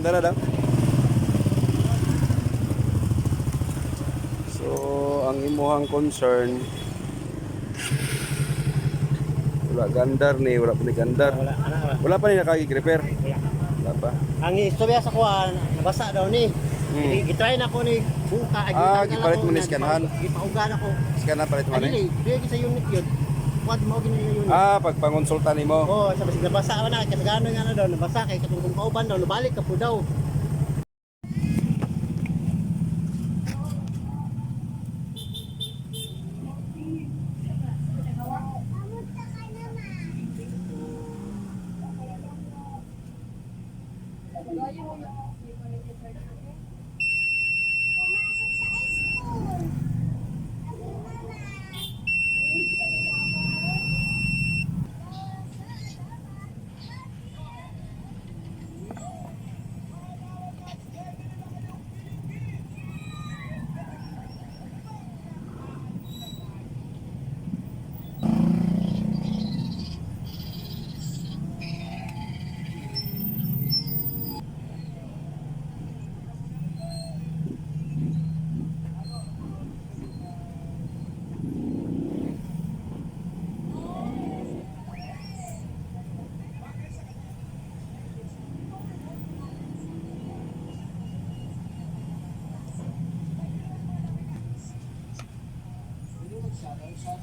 Anda na daw. So, ang imuhang concern wala gandar ni, wala pa ni gandar. Wala, ana, wala. Wala pa ni nakakig-repair. Wala. Wala pa. Ang istorya sa kuha, nabasa daw ni. Hmm. Gitry na ko ni buka. Ah, gipalit mo ni gipa- Gipaugan ako. Scan na palit mo Ano ni. ni? Dili sa unit yun. Kuwad mo gini yung unit. Ah, pagpangonsulta nimo. Oo, sabi sige nabasa ka na. Kasi gano'n nga na daw, nabasa kay katong kung kauban daw, nabalik ka po daw.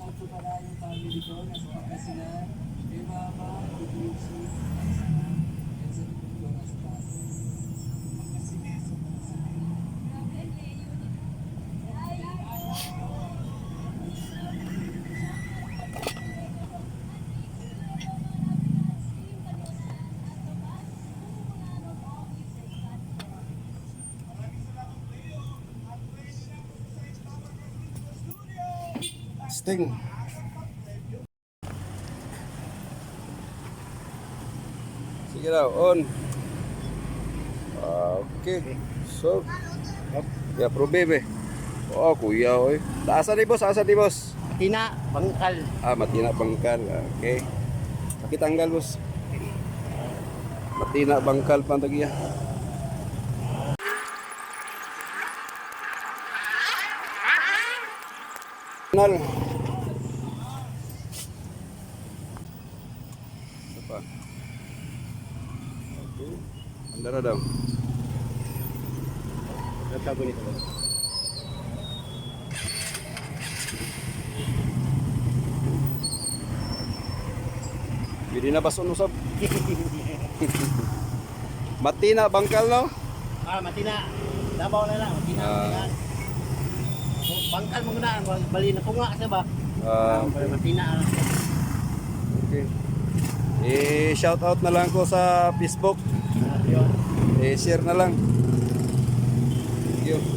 At pala yung family ko, nasa sila. Sting. Sige daw, on. Ah, okay. So, ya probebe. Oh, kuya, oy. Asa ni boss? Asa ni boss? Tina, bangkal. Ah, matina bangkal. Okay. Pakitanggal, boss. Matina bangkal pantagiya. Nal. Isa pa. Okay. Anda na daw. Nagtago nito. Hindi na bason usap. Matina bangkal no? Ah, matina. Dabaw na lang, matina. Ah. Oh, Bangkal mo na, bali na kunga siya ba? Ah, Ah, matina. okay. Eh, shout out na lang ko sa Facebook. Eh, share na lang. Thank you.